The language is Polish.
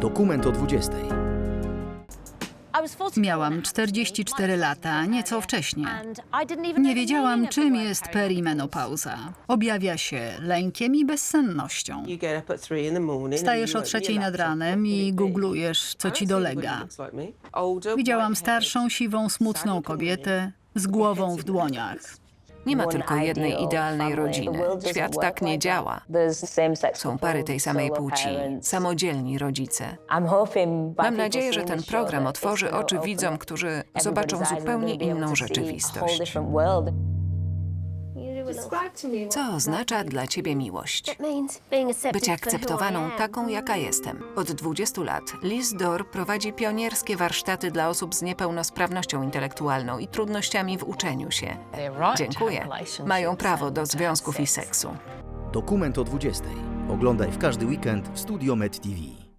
Dokument o 20. Miałam 44 lata, nieco wcześniej. Nie wiedziałam, czym jest perimenopauza. Objawia się lękiem i bezsennością. Wstajesz o trzeciej nad ranem i googlujesz, co ci dolega. Widziałam starszą, siwą, smutną kobietę z głową w dłoniach. Nie ma tylko jednej idealnej rodziny. Świat tak nie działa. Są pary tej samej płci, samodzielni rodzice. Mam nadzieję, że ten program otworzy oczy widzom, którzy zobaczą zupełnie inną rzeczywistość. Co oznacza dla ciebie miłość? Być akceptowaną taką, jaka jestem. Od 20 lat Liz Dor prowadzi pionierskie warsztaty dla osób z niepełnosprawnością intelektualną i trudnościami w uczeniu się. Dziękuję. Mają prawo do związków i seksu. Dokument o 20. Oglądaj w każdy weekend w Studio Med TV.